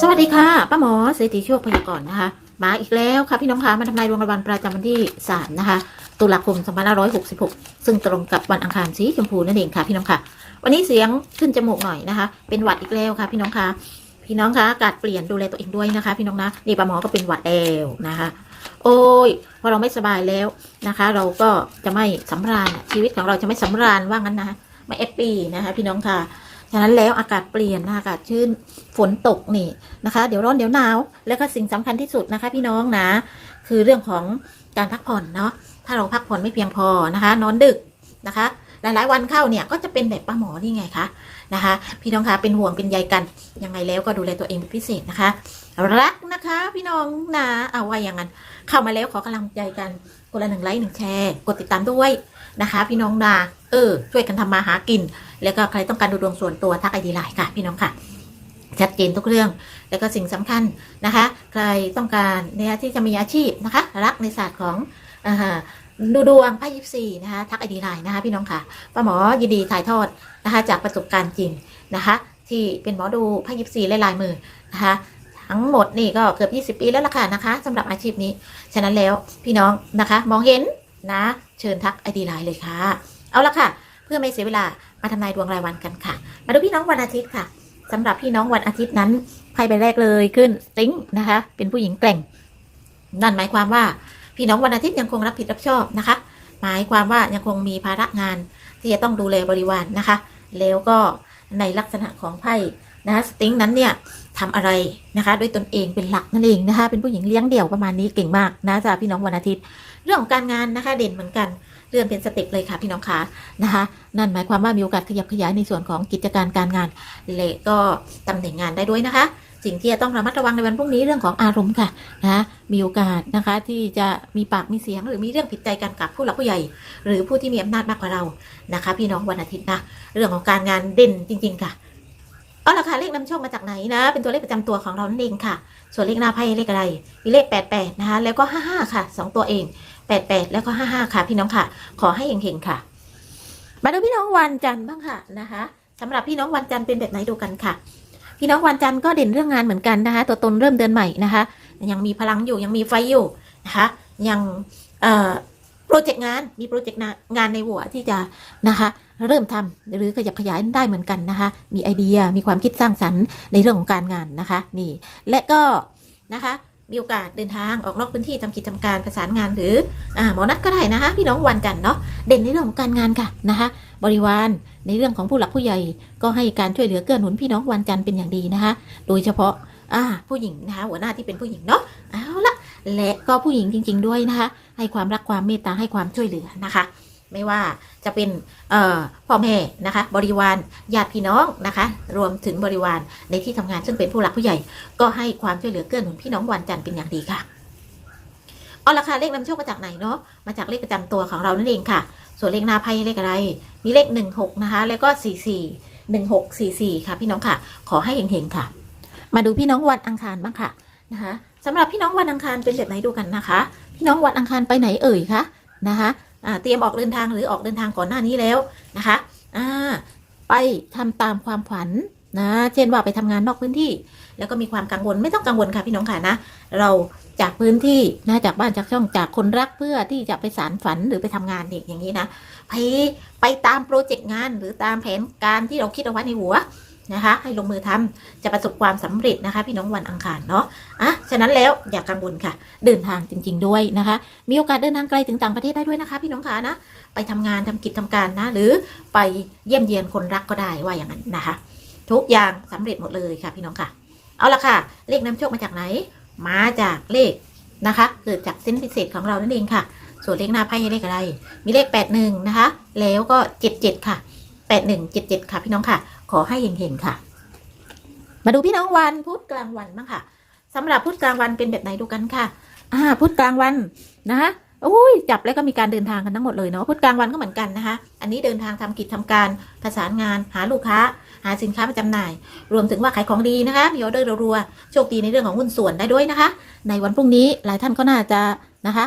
สวัสดีค่ะป้าหมอเศรษฐีโชคพยากรณ์นะคะ มาอีกแล้วค่ะพี่น้องคะมาทำนายดวงรางวัลประจำวันที่ 3 นะคะ ตุลาคม 2566 ซึ่งตรงกับวันอังคารสีชมพูนั่นเองค่ะพี่น้องค่ะ วันนี้เสียงขึ้นจมูกหน่อยนะคะ เป็นหวัดอีกแล้วค่ะพี่น้องคะพี่น้องคะอากาศเปลี่ยนดูแลตัวเองด้วยนะคะ พี่น้องนะนี่ป้าหมอก็เป็นหวัดแล้วนะคะ โอ้ยพอเราไม่สบายแล้วนะคะ เราก็จะไม่สำราญชีวิตของเราจะไม่สำราญว่างั้นนะไม่แอปปี้นะคะ พี่น้องค่ะ ฉะนั้นแล้วอากาศเปลี่ยนอากาศชื้นฝนตกนี่นะคะ เดี๋ยวร้อนเดี๋ยวหนาว แล้วก็สิ่งสำคัญที่สุดนะคะ พี่น้องนะ คือเรื่องของการพักผ่อนเนาะถ้าเราพักผ่อนไม่เพียงพอนะคะ นอนดึกนะคะ หลายๆวันเข้าเนี่ยก็จะเป็นแบบป้าหมอนี่ไงคะนะคะ พี่น้องคะเป็นห่วงเป็นใยกันยังไงแล้วก็ดูแลตัวเองเป็นพิเศษนะคะ รักนะคะ พี่น้องนะเอาไว้อย่างนั้น เข้ามาแล้วขอกำลังใจกันคนละหนึ่งไลค์หนึ่งแชร์ กดติดตามด้วย นะคะ พี่น้องนาเออ ช่วยกันทำมาหากิน แล้วก็ใครต้องการดูดวงส่วนตัวทักไอดีไลน์ค่ะ พี่น้องค่ะชัดเจนทุกเรื่อง แล้วก็สิ่งสำคัญนะคะ ใครต้องการเนี่ยที่จะมีอาชีพนะคะ รักในศาสตร์ของอดูดวงไพ่ยิปซีนะคะ ทักไอดีไลน์นะคะ พี่น้องค่ะป้าหมอยินดีถ่ายทอดนะคะ จากประสบการณ์จริงนะคะ ที่เป็นหมอดูไพ่ยิปซีและลายมือนะคะทั้งหมดนี่ก็เกือบ 20 ปีแล้วล่ะค่ะนะคะสำหรับอาชีพนี้ ฉะนั้นแล้วพี่น้องนะคะ มองเห็น นะ เชิญทักไอดีไลน์เลยค่ะ เอาละค่ะ เพื่อไม่เสียเวลามาทำนายดวงรายวันกันค่ะ มาดูพี่น้องวันอาทิตย์ค่ะสำหรับพี่น้องวันอาทิตย์นั้นไพ่ใบแรกเลยขึ้นติ้งนะคะ เป็นผู้หญิงแกร่ง นั่นหมายความว่าพี่น้องวันอาทิตย์ยังคงรับผิดรับชอบนะคะ หมายความว่ายังคงมีภาระงานที่จะต้องดูแลบริวารนนะคะ แล้วก็ในลักษณะของไพ่นะคะสติ้งนั้นเนี่ยทำอะไรนะคะ ด้วยตนเองเป็นหลักนั่นเองนะคะ เป็นผู้หญิงเลี้ยงเดี่ยวประมาณนี้เก่งมากนะจ๊ะพี่น้องวันอาทิตย์ เรื่องของการงานนะคะเด่นเหมือนกันเลื่อนเป็นสเต็ปเลยค่ะพี่น้องคะนะคะ นั่นหมายความว่ามีโอกาสขยับขยายในส่วนของกิจการการงาน และก็ตำแหน่งงานได้ด้วยนะคะ สิ่งที่จะต้องระมัดระวังในวันพรุ่งนี้เรื่องของอารมณ์ค่ะนะะมีโอกาสนะคะที่จะมีปากมีเสียงหรือมีเรื่องผิดใจกันกับผู้หลักผู้ใหญ่ หรือผู้ที่มีอำนาจมากกว่าเรานะคะ พี่น้องวันอาทิตย์นะเรื่องของการงานเด่นจริง ๆ ค่ะ เอาละค่ะเลขนำโชคมาจากไหนนะ เป็นตัวเลขประจำตัวของเรานั่นเองค่ะ ส่วนเลขหน้าไพ่เลขอะไรมีเลข 88 นะคะ แล้วก็ 55 ค่ะสองตัวเอง 88 แล้วก็ 55 ค่ะ พี่น้องค่ะ ขอให้เฮงๆค่ะ มาดูพี่น้องวันจันทร์บ้างค่ะนะคะสำหรับพี่น้องวันจันทร์เป็นแบบไหนดูกันค่ะพี่น้องวันจันทร์ก็เด่นเรื่องงานเหมือนกันนะคะ ตัวตนเริ่มเดือนใหม่นะคะ ยังมีพลังอยู่ยังมีไฟอยู่นะคะ ยังเอ่อ โปรเจกต์งานมีโปรเจกต์งานในหัวที่จะนะคะเริ่มทำหรือขยับขยายได้เหมือนกันนะคะ มีไอเดียมีความคิดสร้างสรรค์ในเรื่องของการงานนะคะนี่และก็นะคะมีโอกาสเดินทางออกนอกพื้นที่ทำกิจทำการประสานงานหรืออหมอนัดก็ได้นะคะพี่น้องวันจันเนาะเด่นในเรื่องของการงานค่ะนะคะบริวารในเรื่องของผู้หลักผู้ใหญ่ก็ให้การช่วยเหลือเกื้อหนุนพี่น้องวันจันทร์เป็นอย่างดีนะคะ โดยเฉพาะผู้หญิงนะคะหัวหน้าที่เป็นผู้หญิงเนาะเอาละ และก็ผู้หญิงจริง ๆ ด้วยนะคะ ให้ความรักความเมตตาให้ความช่วยเหลือนะคะ ไม่ว่าจะเป็นพ่อแม่นะคะ บริวารญาติพี่น้องนะคะ รวมถึงบริวารในที่ทำงานซึ่งเป็นผู้หลักผู้ใหญ่ ก็ให้ความช่วยเหลือเกื้อหนุนพี่น้องวันจันทร์เป็นอย่างดีค่ะเอาละค่ะเลขนำโชคมาจากไหนเนาะมาจากเลขประจำตัวของเรานั่นเองค่ะ ส่วนเลขหน้าไพ่เลขอะไรมีเลขหนึ่งหกนะคะ แล้วก็สี่สี่หนึ่งหกสี่สี่ค่ะ พี่น้องค่ะ ขอให้เฮงๆค่ะ มาดูพี่น้องวันอังคารบ้างค่ะ นะคะสำหรับพี่น้องวันอังคารเป็นแบบไหนดูกันนะคะ พี่น้องวันอังคารไปไหนเอ่ยคะนะคะเตรียมออกเดินทางหรือออกเดินทางก่อนหน้านี้แล้วนะคะอ่าไปทำตามความฝันนะเช่นว่าไปทำงานนอกพื้นที่ แล้วก็มีความกังวลไม่ต้องกังวลค่ะพี่น้องค่ะนะ เราจากพื้นที่นะจากบ้านจากช่องจากคนรักเพื่อที่จะไปสารฝันหรือไปทำงานเด็กอย่างนี้นะไปไปตามโปรเจกต์งานหรือตามแผนการที่เราคิดเอาไว้ในหัว นะคะ ให้ลงมือทำจะประสบความสำเร็จนะคะ พี่น้องวันอังคารเนาะอะฉะนั้นแล้วอย่ากกังวลค่ะ เดินทางจริง ๆ ด้วยนะคะ มีโอกาสเดินทางไกลถึงต่างประเทศได้ด้วยนะคะ พี่น้องค่ะนะไปทำงานทำกิจทำการนะหรือไปเยี่ยมเยียนคนรักก็ได้ว่าอย่างนั้นนะคะ ทุกอย่างสำเร็จหมดเลยค่ะ พี่น้องค่ะ เอาละค่ะ เลขนำโชคมาจากไหน มาจากเลขนะคะ เกิดจากเส้นพิเศษของเรานั่นเองค่ะส่วนเลขหน้าไพ่เลขอะไร มีเลข 81 นะคะ แล้วก็ 77 ค่ะ 81 77 ค่ะพี่น้องค่ะ ขอให้เฮงๆค่ะ มาดูพี่น้องวันพุธกลางวันบ้างค่ะสำหรับพุธกลางวันเป็นแบบไหนดูกันค่ะ อ่าพุธกลางวันนะคะอุ้ยจับแล้วก็มีการเดินทางกันทั้งหมดเลยเนาะพุธกลางวันก็เหมือนกันนะคะ อันนี้เดินทางทำกิจทำการประสานงาน หาลูกค้า หาสินค้ามาจำหน่าย รวมถึงว่าขายของดีนะคะมีออเดอร์รัวๆโชคดีในเรื่องของหุ้นส่วนได้ด้วยนะคะ ในวันพรุ่งนี้หลายท่านก็น่าจะนะคะ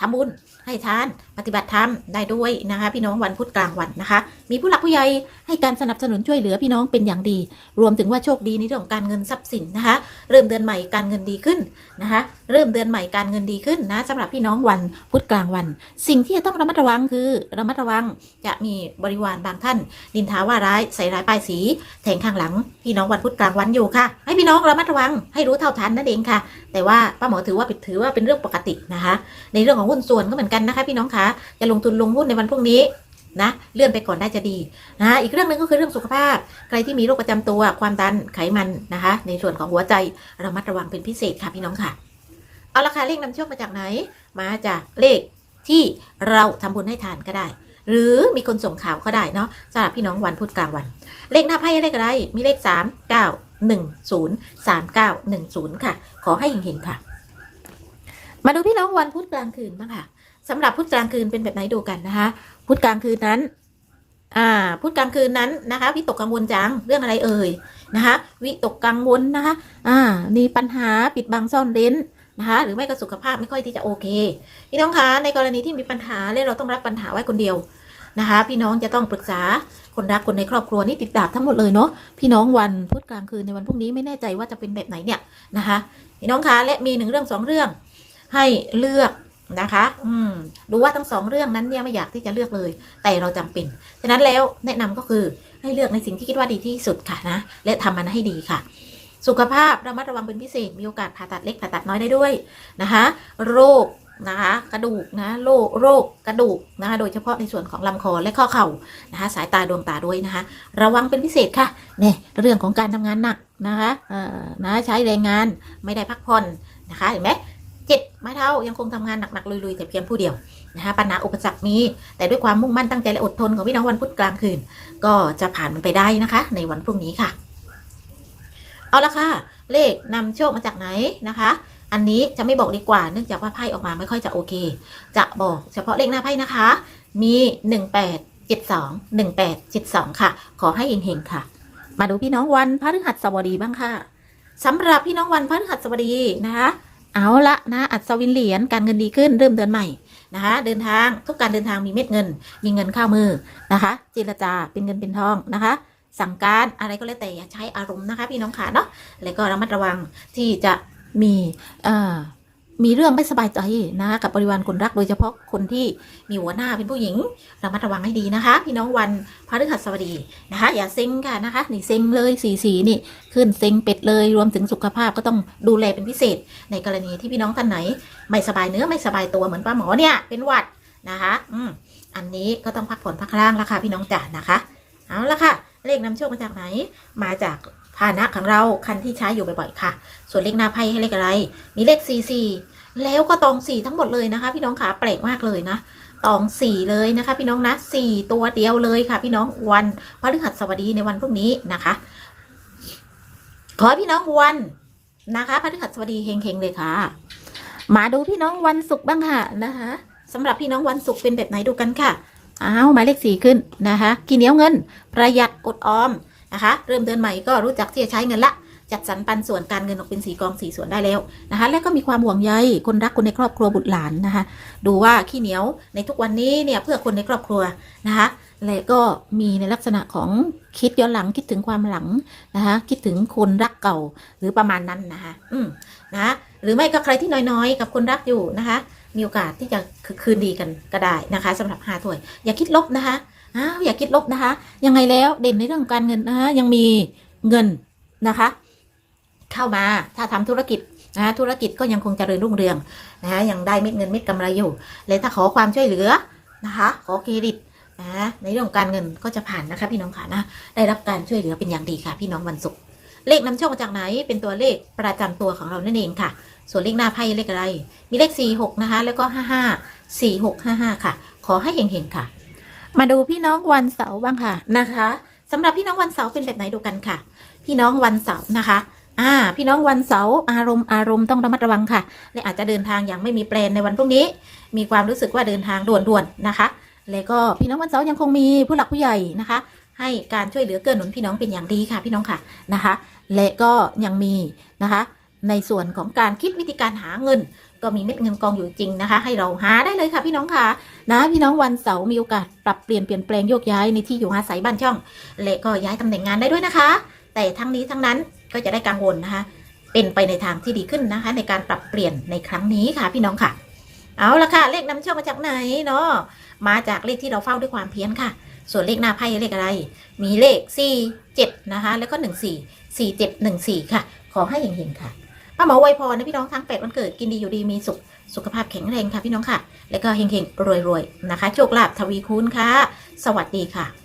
ทำบุญให้ทานปฏิบัติธรรมได้ด้วยนะคะ พี่น้องวันพุธกลางวันนะคะ มีผู้หลักผู้ใหญ่ให้การสนับสนุนช่วยเหลือพี่น้องเป็นอย่างดี รวมถึงว่าโชคดีในเรื่องของการเงินทรัพย์สินนะคะ เริ่มเดือนใหม่การเงินดีขึ้นนะคะ เริ่มเดือนใหม่การเงินดีขึ้นนะสำหรับพี่น้องวันพุธกลางวัน สิ่งที่จะต้องระมัดระวังคือระมัดระวังจะมีบริวารบางท่าน ดินทาว่าร้ายใส่ร้ายป้ายสีแทงข้างหลัง พี่น้องวันพุธกลางวันอยู่ค่ะ ให้พี่น้องระมัดระวังให้รู้เท่าทันนั่นเองค่ะ แต่ว่าป้าหมอถือว่าถือว่าเป็นเรื่องปกตินะคะ ในเรื่องของหุ้นส่วนก็เหมือนกันนะคะ พี่น้องคะจะลงทุนลงหุ้นในวันพรุ่งนี้นะเลื่อนไปก่อนได้จะดีนะอีกเรื่องหนึ่งก็คือเรื่องสุขภาพ ใครที่มีโรคประจำตัวความดันไขมันนะคะ ในส่วนของหัวใจระมัดระวังเป็นพิเศษค่ะพี่น้องค่ะ เอาราคาเลขนำโชคมาจากไหน มาจากเลขที่เราทำบุญให้ทานก็ได้ หรือมีคนส่งข่าวก็ได้เนาะสำหรับพี่น้องวันพุธกลางวัน เลขหน้าไพ่เลขอะไรมีเลข 3 9 1 0 3 9 1 0 ค่ะ ขอให้เห็นๆค่ะ มาดูพี่น้องวันพุธกลางคืนบ้างค่ะสำหรับพุธกลางคืนเป็นแบบไหนดูกันนะคะพุธกลางคืนนั้น อ่าพุธกลางคืนนั้นนะคะ วิตกกังวลจังเรื่องอะไรเอ่ยนะคะวิตกกังวลนะคะ อ่ามีปัญหาปิดบังซ่อนเร้นนะคะหรือไม่ก็สุขภาพไม่ค่อยที่จะโอเค พี่น้องคะในกรณีที่มีปัญหาและเราต้องรับปัญหาไว้คนเดียวนะคะ พี่น้องจะต้องปรึกษาคนรักคนในครอบครัวนี่ติดดาบทั้งหมดเลยเนาะพี่น้องวันพุธกลางคืนในวันพรุ่งนี้ไม่แน่ใจว่าจะเป็นแบบไหนเนี่ยนะคะ พี่น้องคะและมีหนึ่งเรื่องสองเรื่อง ให้เลือกนะคะ อืมดูว่าทั้งสองเรื่องนั้นเนี่ยไม่อยากที่จะเลือกเลย แต่เราจำเป็น ฉะนั้นแล้วแนะนำก็คือให้เลือกในสิ่งที่คิดว่าดีที่สุดค่ะนะ และทำมันให้ดีค่ะ สุขภาพระมัดระวังเป็นพิเศษ มีโอกาสผ่าตัดเล็กผ่าตัดน้อยได้ด้วยนะคะ โรคนะคะ กระดูกนะโรคโรคกระดูกนะคะ โดยเฉพาะในส่วนของลำคอและข้อเข่านะคะ สายตาดวงตาด้วยนะคะ ระวังเป็นพิเศษค่ะเนี่ยเรื่องของการทำงานหนักนะคะเอ่อนะใช้แรงงานไม่ได้พักผ่อนนะคะเห็นไหม เจ็ดไม้เท้ายังคงทำงานหนักๆลุยๆแต่เพียงผู้เดียวนะคะปัญหาอุปสรรคมีแต่ด้วยความมุ่งมั่นตั้งใจและอดทนของพี่น้องวันพุธกลางคืน ก็จะผ่านมันไปได้นะคะ ในวันพรุ่งนี้ค่ะ เอาละค่ะ เลขนำโชคมาจากไหนนะคะ อันนี้จะไม่บอกดีกว่าเนื่องจากว่าไพ่ออกมาไม่ค่อยจะโอเค จะบอกเฉพาะเลขหน้าไพ่นะคะ มี18 72 18 72ค่ะ ขอให้เฮงๆค่ะ มาดูพี่น้องวันพฤหัสบดีบ้างค่ะสำหรับพี่น้องวันพฤหัสบดีนะคะ เอาละนะอัศวินเหรียญการเงินดีขึ้นเริ่มเดือนใหม่นะคะเดินทางทุกการเดินทางมีเม็ดเงิน มีเงินเข้ามือนะคะเจรจาเป็นเงินเป็นทองนะคะ สั่งการอะไรก็แล้วแต่อย่าใช้อารมณ์นะคะพี่น้องขาเนาะแล้วก็ระมัดระวังที่จะมีเอ่อ มีเรื่องไม่สบายใจนะคะกับบริวารคนรักโดยเฉพาะคนที่มีหัวหน้าเป็นผู้หญิงระมัดระวังให้ดีนะคะ พี่น้องวันพฤหัสบดีนะคะ อย่าเซ็งค่ะนะคะนี่เซ็งเลยสีสีนี่ขึ้นเซ็งเป็ดเลยรวมถึงสุขภาพก็ต้องดูแลเป็นพิเศษ ในกรณีที่พี่น้องท่านไหน ไม่สบายเนื้อไม่สบายตัวเหมือนป้าหมอเนี่ยเป็นหวัดนะคะอืมอันนี้ก็ต้องพักผ่อนพักร่างแล้วค่ะพี่น้องจ๋านะคะ เอาละค่ะ เลขนำโชคมาจากไหนมาจาก พาหนะของเราคันที่ใช้อยู่บ่อยๆค่ะ ส่วนเลขหน้าไพ่ให้เลขอะไร มีเลข4 4แล้วก็ตอง4ทั้งหมดเลยนะคะ พี่น้องขาแปลกมากเลยนะตอง4เลยนะคะ พี่น้องนะ4ตัวเดียวเลยค่ะ พี่น้องวันพฤหัสบดีในวันพรุ่งนี้นะคะ ขอพี่น้องวันนะคะพฤหัสบดีเฮงๆเลยค่ะ มาดูพี่น้องวันศุกร์บ้างค่ะนะคะสำหรับพี่น้องวันศุกร์เป็นแบบไหนดูกันค่ะอ้าวหมายเลขสี่ขึ้นนะคะกินเหนียวเงิน ประหยัดอดออม นะคะ เริ่มเดือนใหม่ก็รู้จักที่จะใช้เงินละจัดสรรปันส่วนการเงินออกเป็นสีกองสีส่วนได้แล้วนะคะ และก็มีความห่วงใยคนรักคนในครอบครัวบุตรหลานนะคะ ดูว่าขี้เหนียวในทุกวันนี้เนี่ยเพื่อคนในครอบครัวนะคะและก็มีในลักษณะของคิดย้อนหลังคิดถึงความหลังนะคะคิดถึงคนรักเก่าหรือประมาณนั้นนะคะอืมนะหรือไม่ก็ใครที่น้อยๆ กับคนรักอยู่นะคะ มีโอกาสที่จะคืนดีกันก็ได้นะคะสำหรับหาถ้วย อย่าคิดลบนะคะ อ้าวอย่าคิดลบนะคะ ยังไงแล้วเด่นในเรื่องการเงินนะคะยังมีเงินนะคะ เข้ามาถ้าทำธุรกิจนะะธุรกิจก็ยังคงเจริญรุ่งเรืองนะคะยังได้เม็ดเงินเม็ดกำไรอยู่และถ้าขอความช่วยเหลือนะคะ ขอเครดิตนะในเรื่องการเงินก็จะผ่านนะคะ พี่น้องค่ะนะได้รับการช่วยเหลือเป็นอย่างดีค่ะ พี่น้องวันศุกร์เลขนำโชคมาจากไหนเป็นตัวเลขประจำตัวของเรานั่นเองค่ะ ส่วนเลขหน้าไพ่เลขอะไร มีเลข 4 6 นะคะ แล้วก็ 55 4 6 5 5 ค่ะ ขอให้เฮงๆค่ะ มาดูพี่น้องวันเสาร์บ้างค่ะนะคะสำหรับพี่น้องวันเสาร์เป็นแบบไหนดูกันค่ะ พี่น้องวันเสาร์นะคะอ่าพี่น้องวันเสาร์อารมณ์อารมณ์ต้องระมัดระวังค่ะและอาจจะเดินทางอย่างไม่มีแปลนในวันพรุ่งนี้ มีความรู้สึกว่าเดินทางด่วนๆนะคะ แล้วก็พี่น้องวันเสาร์ยังคงมีผู้หลักผู้ใหญ่นะคะ ให้การช่วยเหลือเกื้อหนุนพี่น้องเป็นอย่างดีค่ะ พี่น้องค่ะนะคะ และก็ยังมีนะคะ ในส่วนของการคิดวิธีการหาเงิน ก็มีเม็ดเงินกองอยู่จริงนะคะ ให้เราหาได้เลยค่ะพี่น้องค่ะ นะพี่น้องวันเสาร์มีโอกาสปรับเปลี่ยนเปลี่ยนแปลงโยกย้ายในที่อยู่อาศัยบ้านช่อง และก็ย้ายตำแหน่งงานได้ด้วยนะคะ แต่ทั้งนี้ทั้งนั้นก็จะได้กังวลนะคะ เป็นไปในทางที่ดีขึ้นนะคะ ในการปรับเปลี่ยนในครั้งนี้ค่ะ พี่น้องค่ะ เอาละค่ะ เลขนำโชคมาจากไหนเนาะมาจากเลขที่เราเฝ้าด้วยความเพียรค่ะ ส่วนเลขหน้าไพ่เลขอะไร มีเลข4 7นะคะ แล้วก็ 1 4 4 7 1 4 ค่ะ ขอให้เฮงๆค่ะ ป้าหมอไวยพรนะพี่น้องทั้งแปดวันเกิดกินดีอยู่ดีมีสุขสุขภาพแข็งแรงค่ะพี่น้องค่ะ แล้วก็เฮงๆรวยๆนะคะ โชคลาภทวีคูณค่ะ สวัสดีค่ะ